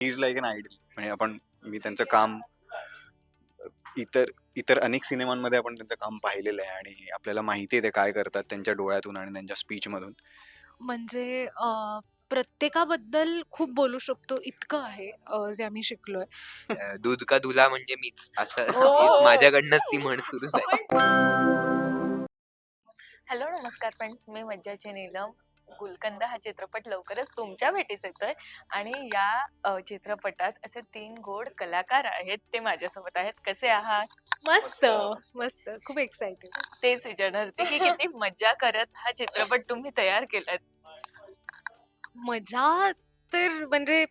Is like an idol म्हणजे आपण मी त्यांचं काम इतर इतर अनेक सिनेमांमध्ये आपण त्यांचं काम पाहिलेलं आहे आणि आपल्याला माहिती आहे ते काय करतात त्यांच्या डोळ्यातून आणि त्यांच्या स्पीचमधून म्हणजे अ, प्रत्येकाबद्दल खूप बोलू शकतो इतकं आहे अ, जे आम्ही शिकलोय. अ, दूध का दुला म्हणजे मीच असं हो. माझ्याकडनंच ती म्हण सुरू झाली. हॅलो नमस्कार फ्रेंड्स मी मज्जाची नीलम गुलकंद हा चित्रपट लवकरच तुमच्या भेटीस येतोय आणि या चित्रपटात असे तीन गोड कलाकार आहेत ते माझ्यासोबत आहेत कसे आहात मस्त, मस्त. खूप एक्साइटेड. तेच विचारणार होते की किती मज्जा करत हा चित्रपट तुम्ही तयार केलात मजा तर म्हणजे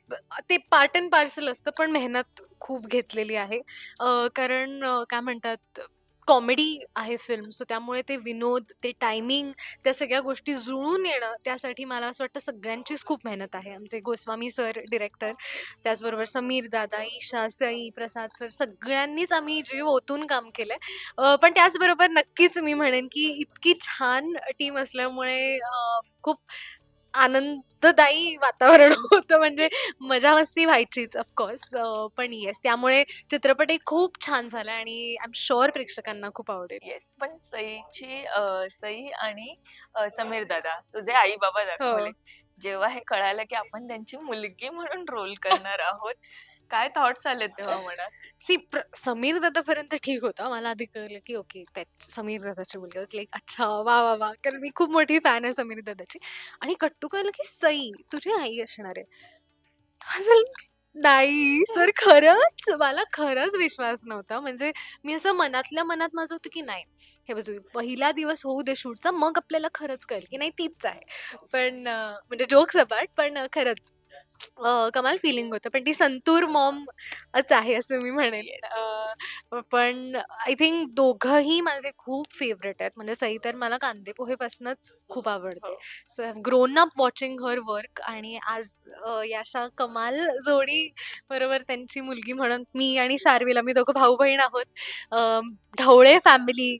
ते पार्ट अँड पार्सल असतं, पण मेहनत खूप घेतलेली आहे. अ, कारण अ, काय म्हणतात कॉमेडी आहे फिल्म सो त्यामुळे ते विनोद, ते टायमिंग त्या सगळ्या गोष्टी जुळून येणं त्यासाठी मला असं वाटतं सगळ्यांचीच खूप मेहनत आहे. आमचे गोस्वामी सर डिरेक्टर, त्याचबरोबर समीर दादा, ईशा, सई, प्रसाद सर सगळ्यांनीच आम्ही जीव ओतून काम केलं अ, पण त्याचबरोबर नक्कीच मी म्हणेन की इतकी छान टीम असल्यामुळे अ, खूप आनंददायी वातावरण होतं म्हणजे मजा-मस्ती व्हायचीच ऑफकोर्स पण येस त्यामुळे चित्रपटही खूप छान झाला आणि आय एम शुअर प्रेक्षकांना खूप आवडेल. येस पण सईची अ, सई आणि अ, समीर दादा तुझे आई बाबा दाखवले हो. जेव्हा हे कळालं की आपण त्यांची मुलगी म्हणून रोल करणार आहोत काय थॉट्स आले तेव्हा मनात सी प्र समीर दादापर्यंत ठीक होतं. मला आधी कळलं की ओके त्या समीर दादाची मुलगी. लाईक अच्छा वा वा वा कारण मी खूप मोठी फॅन आहे समीर दादाची आणि कट्टू कळलं की सई तुझी आई असणार आहे. नाही सर खरंच? मला खरंच विश्वास नव्हता. म्हणजे मी असं मनातल्या मनात माझं होतं की नाही हे बाजू पहिला दिवस होऊ दे शूटचा मग आपल्याला खरंच कळेल की नाही तीच आहे. पण म्हणजे जोक्स अपार्ट पण खरंच अ, कमाल फिलिंग होतं. पण ती संतूर मॉमच आहे असं मी म्हणेन. अ, पण आय थिंक दोघंही माझे खूप फेव्हरेट आहेत. म्हणजे सई तर मला कांदे पोहेपासूनच खूप आवडते. So I have grown up watching her work आणि आज अ, अशा कमाल जोडी बरोबर त्यांची मुलगी म्हणून मी आणि शार्विल आम्ही दोघं भाऊ-बहीण आहोत. अ, ढवळे फॅमिली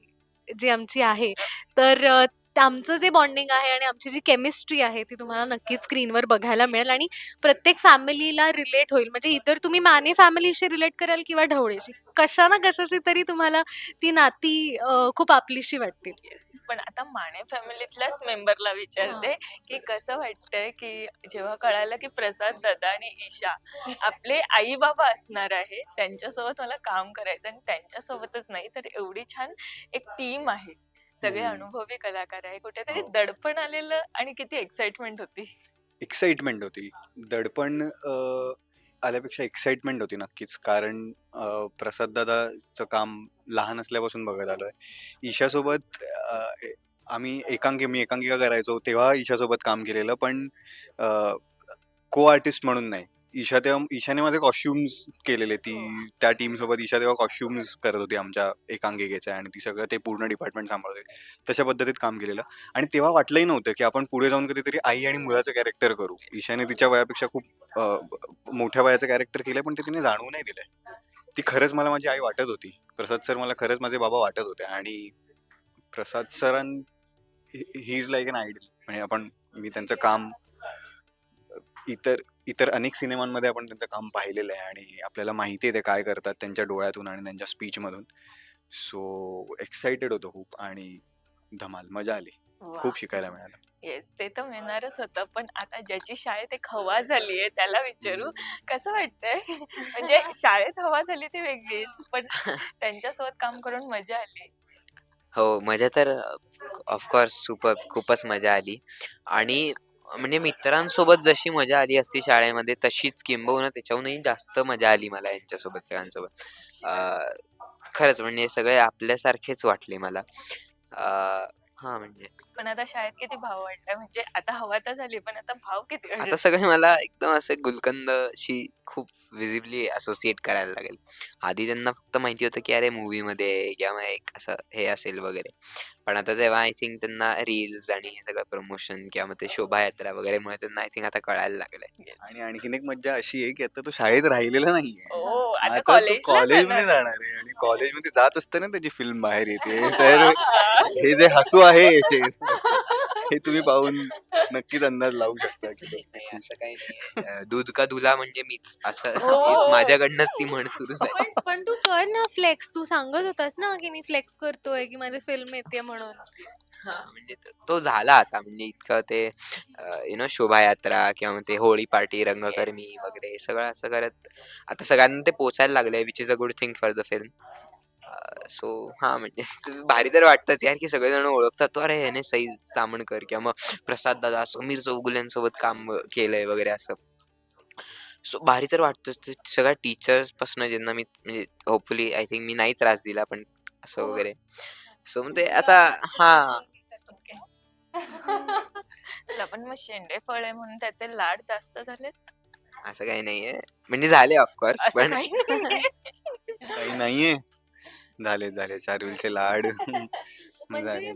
जी आमची आहे तर अ, आमचं जे बॉन्डिंग आहे आणि आमची जी केमिस्ट्री आहे ती तुम्हाला नक्कीच स्क्रीनवर बघायला मिळेल आणि प्रत्येक फॅमिलीला रिलेट होईल. म्हणजे इतर तुम्ही माने फॅमिलीशी रिलेट कराल किंवा ढवळेशी. कशा ना कशाशी तरी तुम्हाला ती नाती खूप आपलीशी वाटतील. येस पण आता माने फॅमिलीतल्याच मेंबरला विचारते की कसं वाटतंय की जेव्हा कळालं की प्रसाद दादा आणि ईशा आपले आई बाबा असणार आहे त्यांच्यासोबत मला काम करायचं आणि त्यांच्यासोबतच नाही तर एवढी छान एक टीम आहे सगळे. अनुभवी कलाकार आहे कुठेतरी हो. दडपण आलेलं आणि किती एक्साइटमेंट होती एक्साइटमेंट होती. दडपण अ, आल्यापेक्षा एक्साइटमेंट होती नक्कीच. कारण प्रसाद दादाचं काम लहान असल्यापासून बघत आलोय. ईशासोबत अ, ए आम्ही एकांकी मी एकांकिका करायचो तेव्हा ईशासोबत काम केलेलं पण को आर्टिस्ट म्हणून नाही. ईशा तेव्हा ईशाने माझे कॉस्ट्यूम्स केलेले. ती त्या टीमसोबत ईशा तेव्हा कॉस्ट्यूम्स करत होती आमच्या एकांकिकेचे आणि ती सगळं ते पूर्ण डिपार्टमेंट सांभाळत होती. तशा पद्धतीत काम केलेलं आणि तेव्हा वाटलंही नव्हतं की आपण पुढे जाऊन कधीतरी आई आणि मुलाचं कॅरेक्टर करू. ईशाने तिच्या वयापेक्षा खूप मोठ्या वयाचं कॅरेक्टर केलंय पण ते तिने जाणवू नाही दिलंय. ती खरंच मला माझी आई वाटत होती. प्रसाद सर मला खरंच माझे बाबा वाटत होते आणि प्रसाद सरां ही he is like an idol म्हणजे आपण मी त्यांचं काम इतर इतर अनेक सिनेमांमध्ये आपण त्यांचं काम पाहिलेलं आहे आणि आपल्याला माहिती आहे ते काय करतात त्यांच्या डोळ्यातून आणि त्यांच्या स्पीचमधून. सो एक्साइटेड होतो खूप आणि धमाल मजा आली. खूप शिकायला मिळालं. येस ते तर मिळणारच होतं पण आता ज्याची शाळेत एक हवा झालीये त्याला विचारू कसं वाटतंय म्हणजे शाळेत हवा झाली ती वेगळीच पण त्यांच्यासोबत काम करून मजा आली हो, मजा तर ऑफकोर्स सुपर खूपच मजा आली आणि म्हणजे मित्रांसोबत जशी मजा आली असती शाळेमध्ये तशीच किंबहुना त्याच्याहूनही जास्त मजा आली मला यांच्यासोबत सगळ्यांसोबत. खरंच म्हणजे सगळे आपल्यासारखेच वाटले मला. अ, हां, म्हणजे पण आता शाळेत किती भाव वाटलाय म्हणजे आता हवा तर झाली पण आता भाव किती आता वाढले? सगळे मला एकदम असे गुलकंदशी खूप व्हिजिबली असोसिएट करायला लागेल. आधी त्यांना फक्त माहिती होतं की अरे मूव्हीमध्ये किंवा एक असं हे असेल वगैरे. पण आता तेव्हा आय थिंक त्यांना रील्स आणि हे सगळं प्रमोशन किंवा मग ते शोभायात्रा वगैरेमुळे त्यांना आय थिंक आता कळायला लागलंय. Yes. आणि आणखीन एक मज्जा अशी आहे की आता तो शाळेत राहिलेला नाहीये. ओ, आता आता तो कॉलेजला कॉलेजमध्ये जाणार. जाणार आहे आणि कॉलेजमध्ये जात असताना त्याची फिल्म बाहेर येते. तर हे जे हसू आहे याचे हे तुम्ही पाहून नक्कीच अंदाज लावू शकता की नाही नाही, असं काही नाही. अं, दूध का धुला म्हणजे मीच असं हो. माझ्याकडनंच ती म्हण सुरू आहे पण पण तू कर ना फ्लेक्स. तू सांगत होतास ना की मी फ्लेक्स करतोय की माझी फिल्म येते म्हणून. हा, म्हणजे तो- तो झाला आता म्हणजे इतकं ते यु नो शोभायात्रा किंवा मग ते होळी पार्टी रंगकर्मी Yes. वगैरे सगळं असं करत आता सगळ्यांना ते पोचायला लागलंय which is a good thing for the film so हा म्हणजे भारी तर वाटतंच यार की सगळेजण ओळखतात. तो अरे याने सई सामणकर किंवा मग प्रसाद दादा समीर चौगुल्यांसोबत काम केलंय वगैरे असं. सो भारी तर वाटतं ते सगळ्या टीचर्सपासून ज्यांना मी म्हणजे होपफुली आय थिंक मी नाही त्रास दिला पण असं हो. वगैरे. सो मग ते आता हा. तुला पण मग शेंडे फळ आहे म्हणून त्याचे लाड जास्त झालेत? असं काही नाहीये. म्हणजे झाले ऑफकोर्स पण काही नाहीये. झाले झाले. चारविलचे लाड. म्हणजे झाले.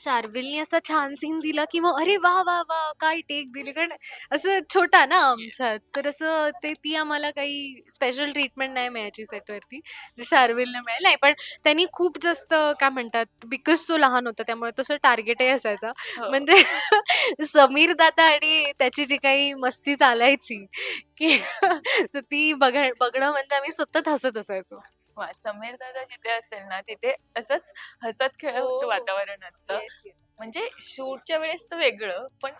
शार्विलने असा छान सीन दिला की मग अरे वा वा वा काय टेक दिली. कारण असं छोटा ना आमच्यात. तर असं ते ती आम्हाला काही स्पेशल ट्रीटमेंट नाही मिळायची सेटवरती शार्विलने मिळेल नाही. पण त्यांनी खूप जास्त काय म्हणतात बिकॉज तो लहान होता त्यामुळे तसं टार्गेटही असायचा. हो. म्हणजे समीर दादा आणि त्याची जी काही मस्ती चालायची की so ती बघा बघणं म्हणजे आम्ही सतत हसत असायचो. समीर दादा जिथे असेल ना तिथे असंच हसत खेळत हो. वातावरण असतं. म्हणजे शूटच्या वेळेस तर वेगळं पण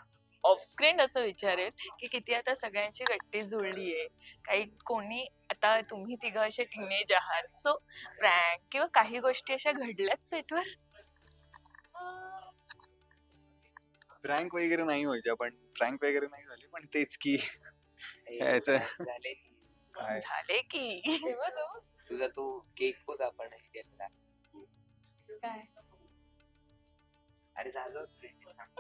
ऑफ स्क्रीन असं विचारेल की किती आता सगळ्यांची गट्टी जुळली आहे. काही कोणी आता तुम्ही तिघं असे टीनेज आहात सो प्रँक किंवा काही गोष्टी अशा घडल्यात सेटवर प्रँक वगैरे नाही व्हायच्या पण प्रँक वगैरे नाही झाले पण तेच की. झाले की. तुझा तू केक बघ आपण हे केलेला. काय अरे झालं.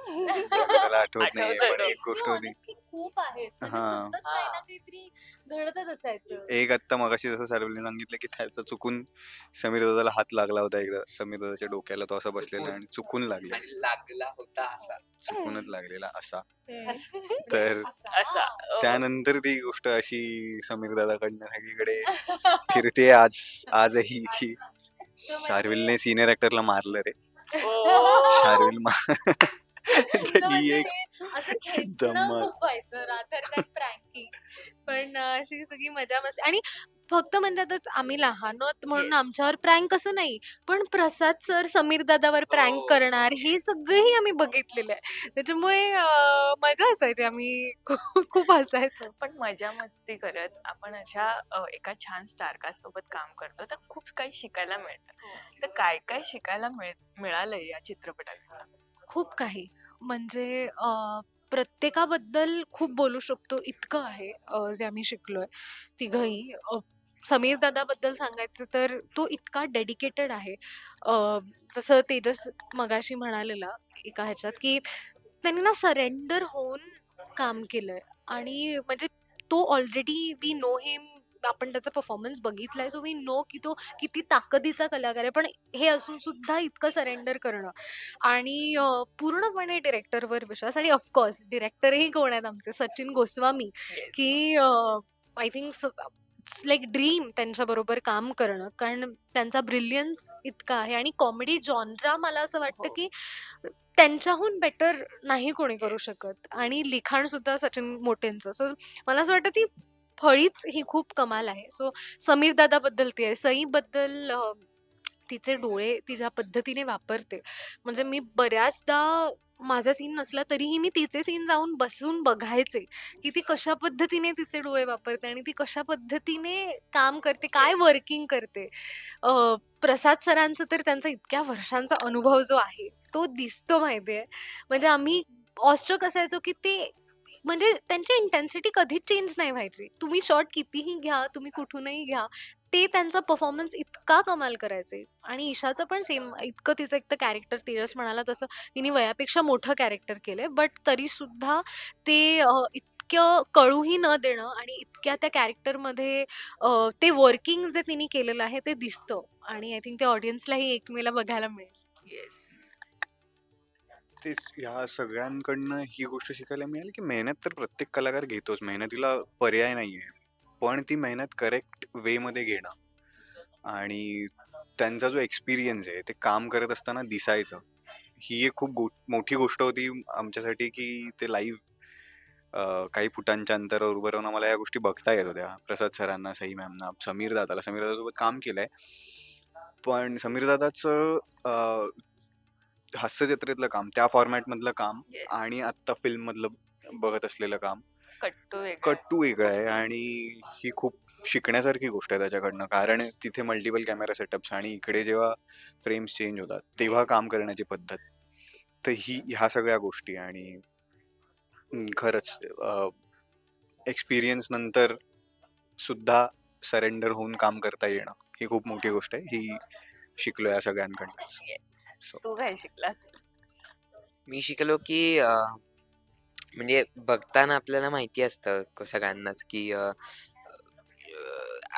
मला आठवत आठवतंय पण. एक गोष्ट होती Honestly खूप आहेत म्हणजे हा. सतत काही ना काहीतरी घडतच असायचं एक आत्ता मगाशी जसं सार्वजनिक सांगितलं की त्याचा चुकून समीर दादाला हात लागला होता एकदा समीर दादाच्या डोक्याला तो असा बसलेला चुकून. आणि चुकून लागला आणि लागला होता असा चुकूनच लागलेला असा. तर असा त्यानंतर ती गोष्ट अशी समीर दादाकडनं सगळीकडे फिरते आज आजही की शार्विलने सिनियर ऍक्टरला मारलं रे. शार्विल मा ही म्हणजे एक हे असं खेचणं धम्माल. खूप व्हायचं रादर काय प्रँकिंग. पण अशी सगळी मजा मस्ती. आणि फक्त म्हणजे आता आम्ही लहान आहोत म्हणून. आमच्यावर प्रँक असं नाही. पण प्रसाद सर समीर दादावर प्रँक हो. करणार हे सगळंही आम्ही बघितलेलं आहे. त्याच्यामुळे अं, मजा असायची आम्ही. खूप खूप हसायचो. पण मजा मस्ती करत आपण अशा अ, एका छान स्टारकास्ट सोबत काम करतो तर खूप काही शिकायला मिळतं. तर काय काय शिकायला मिळ मिळालंय या चित्रपटात खूप काही. म्हणजे अ, प्रत्येकाबद्दल खूप बोलू शकतो इतकं आहे अ, जे आम्ही शिकलोय. तिघही समीर दादाबद्दल सांगायचं तर तो इतका डेडिकेटेड आहे. अ, जसं तेजस मगाशी म्हणालेला एका ह्याच्यात की त्यांनी ना सरेंडर होऊन काम केलंय. आणि म्हणजे तो ऑलरेडी वी नो हिम आपण त्याचा परफॉर्मन्स बघितलाय सो वी नो की तो किती ताकदीचा कलाकार आहे. पण हे असून सुद्धा इतकं सरेंडर करणं. आणि अ, पूर्णपणे डिरेक्टरवर विश्वास आणि ऑफकोर्स डिरेक्टरही कोण आहेत आमचे? सचिन गोस्वामी. की I think it's like dream त्यांच्याबरोबर काम करणं कारण त्यांचा ब्रिलियन्स इतका आहे आणि कॉमेडी जॉनरा मला असं वाटतं हो. की त्यांच्याहून बेटर नाही कोणी करू शकत आणि लिखाण सुद्धा सचिन मोठेंचं सो मला असं वाटतं ती फळीच ही खूप कमाल आहे. सो समीर दादाबद्दल ती आहे. सईबद्दल तिचे डोळे ती ज्या पद्धतीने वापरते. म्हणजे मी बऱ्याचदा माझा सीन नसला तरीही मी तिचे सीन जाऊन बसून बघायचे की ती कशा पद्धतीने तिचे डोळे वापरते आणि ती कशा पद्धतीने काम करते काय वर्किंग करते. प्रसाद सरांचं तर त्यांचा इतक्या वर्षांचा अनुभव जो आहे तो दिसतो माहितीये. म्हणजे आम्ही ऑस्ट्रक असायचो की ते म्हणजे त्यांची इंटेन्सिटी कधीच चेंज नाही व्हायची. तुम्ही शॉट कितीही घ्या तुम्ही कुठूनही घ्या ते त्यांचा परफॉर्मन्स इतका कमाल करायचे. आणि ईशाचं पण सेम इतकं तिचं एक तर कॅरेक्टर तेजस म्हणाला तसं तिने वयापेक्षा मोठं कॅरेक्टर केलंय. बट तरीसुद्धा ते अ, इतकं कळूही न देणं आणि इतक्या त्या कॅरेक्टरमध्ये ते वर्किंग जे तिने केलेलं आहे ते दिसतं. आणि आय थिंक ते ऑडियन्सलाही एकमेला बघायला मिळेल. येस तेच ह्या सगळ्यांकडनं ही गोष्ट शिकायला मिळाली की मेहनत तर प्रत्येक कलाकार घेतोच. मेहनतीला पर्याय नाहीये. पण ती मेहनत करेक्ट वेमध्ये घेणं आणि त्यांचा जो एक्सपिरियन्स आहे ते काम करत असताना दिसायचं ही एक खूप गो मोठी गोष्ट होती आमच्यासाठी की ते लाईव्ह काही फुटांच्या अंतरावर उभं राहून आम्हाला या गोष्टी बघता येत होत्या. प्रसाद सरांना सई मॅमना समीर दादाला. समीर दादासोबत काम केलंय. पण समीर दादाचं हास्यजत्रेतलं काम त्या फॉर्मॅटमधलं काम. आणि आत्ता फिल्म मधलं बघत असलेलं काम. कट्टू वेगळा कट्टू वेगळं आहे आणि ही खूप शिकण्यासारखी गोष्ट आहे त्याच्याकडनं. कारण तिथे मल्टिपल कॅमेरा सेटअप्स आणि इकडे जेव्हा फ्रेम्स चेंज होतात तेव्हा काम करण्याची पद्धत. तर ही ह्या सगळ्या गोष्टी आणि खरंच एक्सपिरियन्स नंतर सुद्धा सरेंडर होऊन काम करता येणं ही खूप मोठी गोष्ट आहे. ही शिकलो या सगळ्यांकडनंच. So. तू काय शिकलास मी शिकलो की अं, म्हणजे बघताना आपल्याला माहिती असतं क- सगळ्यांनाच की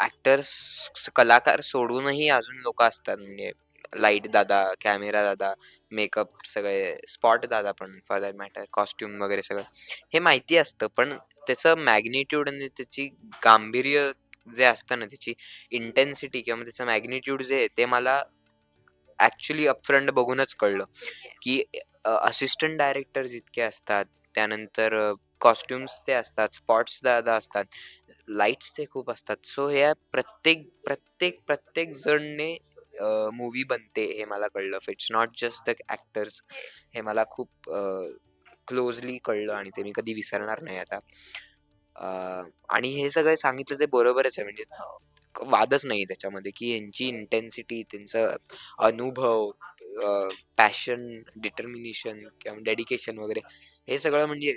ऍक्टर्स कलाकार सोडूनही अजून लोक असतात म्हणजे लाइट दादा कॅमेरा दादा मेकअप सगळे स्पॉट दादा पण फॉर दॅट मॅटर कॉस्ट्युम वगैरे सगळं हे माहिती असतं पण त्याचं मॅग्निट्यूड आणि त्याची गांभीर्य जे असतं ना त्याची इंटेन्सिटी किंवा मग त्याचं मॅग्निट्यूड जे आहे ते मला ऍक्च्युली अपफ्रंट बघूनच कळलं. की असिस्टंट डायरेक्टर जितके असतात त्यानंतर कॉस्ट्युम्स ते असतात स्पॉट्स दादा असतात लाईट्स ते खूप असतात. सो ह्या प्रत्येक प्रत्येक प्रत्येक जणने मूवी बनते हे मला कळलं. It's not just the actors हे मला खूप क्लोजली कळलं आणि ते मी कधी विसरणार नाही आता. अं, आणि हे सगळे सांगितलं ते बरोबरच आहे. म्हणजे क- वादच नाही त्याच्यामध्ये की यांची इंटेन्सिटी त्यांचं अनुभव पॅशन डिटर्मिनेशन किंवा डेडिकेशन वगैरे हे सगळं म्हणजे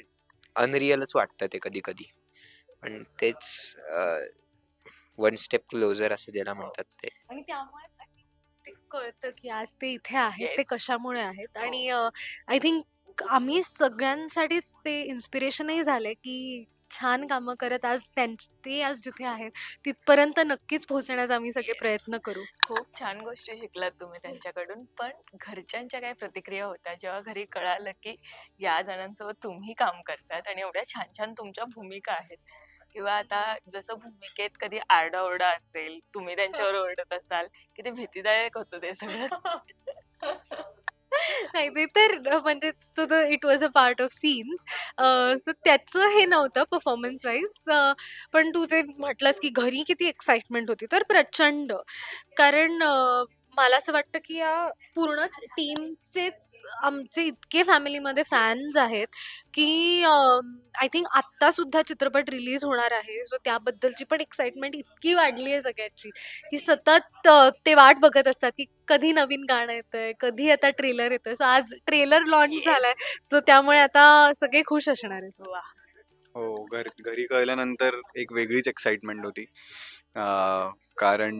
अनरिअलच वाटतं ते कधी कधी पण तेच वन स्टेप क्लोजर असं ज्याला म्हणतात ते. आणि त्यामुळेच ते कळतं की आज ते इथे आहेत ते. कशामुळे आहेत. आणि आय थिंक आम्ही सगळ्यांसाठीच ते इन्स्पिरेशनही झाले की छान कामं करत आज त्यांच ते आज जिथे आहेत तिथपर्यंत नक्कीच पोहोचण्याचा आम्ही सगळे. प्रयत्न करू. खूप छान गोष्टी शिकलात तुम्ही त्यांच्याकडून. पण घरच्यांच्या काय प्रतिक्रिया होत्या? जेव्हा घरी कळालं की या जणांसोबत तुम्ही काम करतात आणि एवढ्या छान छान तुमच्या भूमिका आहेत. किंवा आता जसं भूमिकेत कधी आरडाओरडा असेल तुम्ही त्यांच्यावर ओरडत असाल किती भीतीदायक होतं ते सगळं. नाही ते तर म्हणजे तो it was a part of scenes so त्याचं हे नव्हतं परफॉर्मन्स वाईज पण तू जे म्हटलंस की घरी किती एक्साइटमेंट होती तर प्रचंड. कारण अ, मला असं वाटतं की या पूर्णच टीमचेच आमचे इतके फॅमिलीमध्ये फॅन्स आहेत की आय थिंक आत्ता सुद्धा चित्रपट रिलीज होणार आहे. सो त्याबद्दलची पण एक्साइटमेंट इतकी वाढली आहे सगळ्यांची की सतत अ, ते वाट बघत असतात की कधी नवीन गाणं येतंय कधी आता ट्रेलर येतोय. सो आज ट्रेलर लॉन्च झालाय सो त्यामुळे आता सगळे खुश असणार आहेत. वा हो घर घरी कळल्यानंतर एक वेगळीच एक्साइटमेंट होती. अं, कारण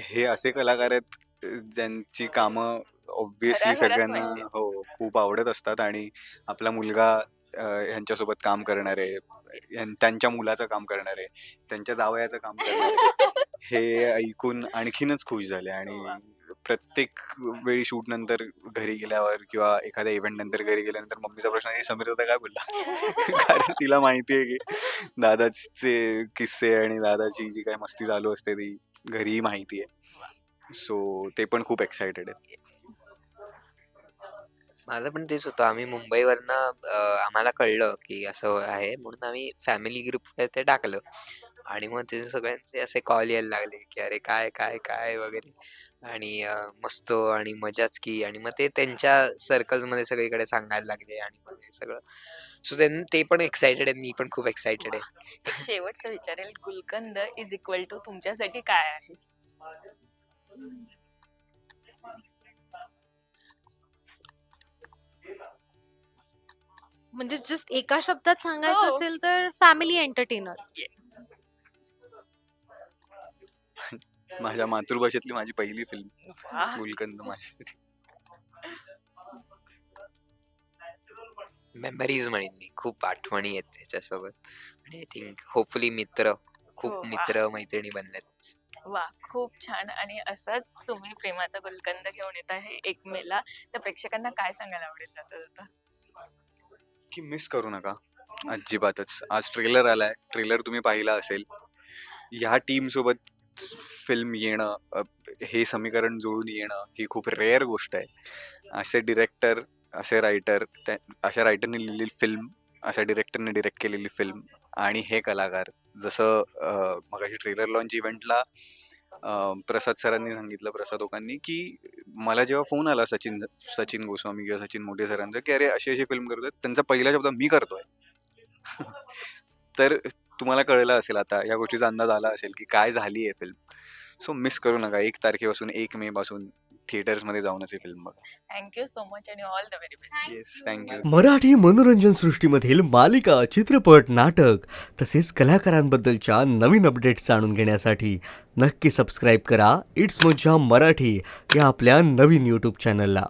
हे असे कलाकार आहेत अं, ज्यांची कामं ऑब्विसली घराघरात सगळ्यांना माहिती आहेत. हो खूप आवडत असतात आणि आपला मुलगा ह्यांच्यासोबत काम करणार त्यांच्या मुलाचं काम करणार त्यांच्या जावयाचं काम करणार हे ऐकून आणखीनच खुश झाले आणि प्रत्येक वेळी शूट नंतर घरी गेल्यावर किंवा एखाद्या इव्हेंट नंतर घरी गेल्यानंतर मम्मीचा प्रश्न आहे समीर दादा काय बोलला? कारण तिला माहिती आहे की दादाचे किस्से आणि दादाची जी काय मस्ती चालू असते ती घरीही माहिती आहे. सो ते पण खूप एक्सायटेड आहेत. माझं पण तेच होतं. आम्ही मुंबईवरनं अं, आम्हाला कळलं की असं आहे म्हणून आम्ही फॅमिली ग्रुप ते टाकलं. आणि मग ते सगळ्यांचे असे कॉल यायला लागले की अरे काय काय काय वगैरे. आणि अं, मस्त आणि मजाच की आणि मग ते त्यांच्या सर्कल्समध्ये सगळीकडे सांगायला लागले आणि मग हे सगळं. सो त्यांनी ते पण एक्सायटेड आहे मी पण खूप एक्सायटेड आहे. शेवटचं विचारेल गुलकंद इज इक्वल टू तुमच्यासाठी काय आहे? म्हणजे जस्ट एका शब्दात सांगायचं हो. असेल तर फॅमिली एंटरटेनर. माझ्या मातृभाषेतली माझी पहिली फिल्म वा. गुलकंद माझ्यासाठी मेमरीज म्हणेन मी. खूप आठवणी आहेत त्याच्यासोबत. आणि आय थिंक होपफुली मित्र खूप हो, वा. मित्र मैत्रिणी बनल्यात. वा खूप छान. आणि असंच तुम्ही प्रेमाचा गुलकंद घेऊन येत आहे एक मेला तर प्रेक्षकांना काय सांगायला आवडेल जाता की मिस करू नका. अजिबातच. आज ट्रेलर आलाय. ट्रेलर तुम्ही पाहिला असेल. ह्या टीम सोबत फिल्म येणं अ, हे समीकरण जुळून येणं ही खूप रेअर गोष्ट आहे. असे डिरेक्टर असे रायटर त्या अशा रायटरने लिहिलेली फिल्म अशा डिरेक्टरने डिरेक्ट केलेली फिल्म आणि हे कलाकार. जसं मग मगाशी ट्रेलर लॉन्च इव्हेंटला प्रसाद सरांनी सांगितलं प्रसाद ओकांनी की मला जेव्हा फोन आला सचिन सचिन गोस्वामी किंवा सचिन मोठे सरांचा की अरे अशी अशी फिल्म करतोय त्यांचा पहिला शब्द मी करतोय. तर तुम्हाला कळलं असेल आता या गोष्टीचा अंदाज आला असेल की काय झाली आहे फिल्म सो मिस करू नका. एक तारखेपासून एक मे पासून थिएटर्समध्ये जाऊनच ही फिल्म बघा. थँक्यू सो मच आणि all the very best yes thank you Marathi मनोरंजन सृष्टीमधील मालिका चित्रपट नाटक तसेच कलाकारांबद्दलच्या नवीन अपडेट्स जाणून घेण्यासाठी नक्की सबस्क्राईब करा. इट्स मज्जा मराठी या आपल्या नवीन यूट्यूब चॅनलला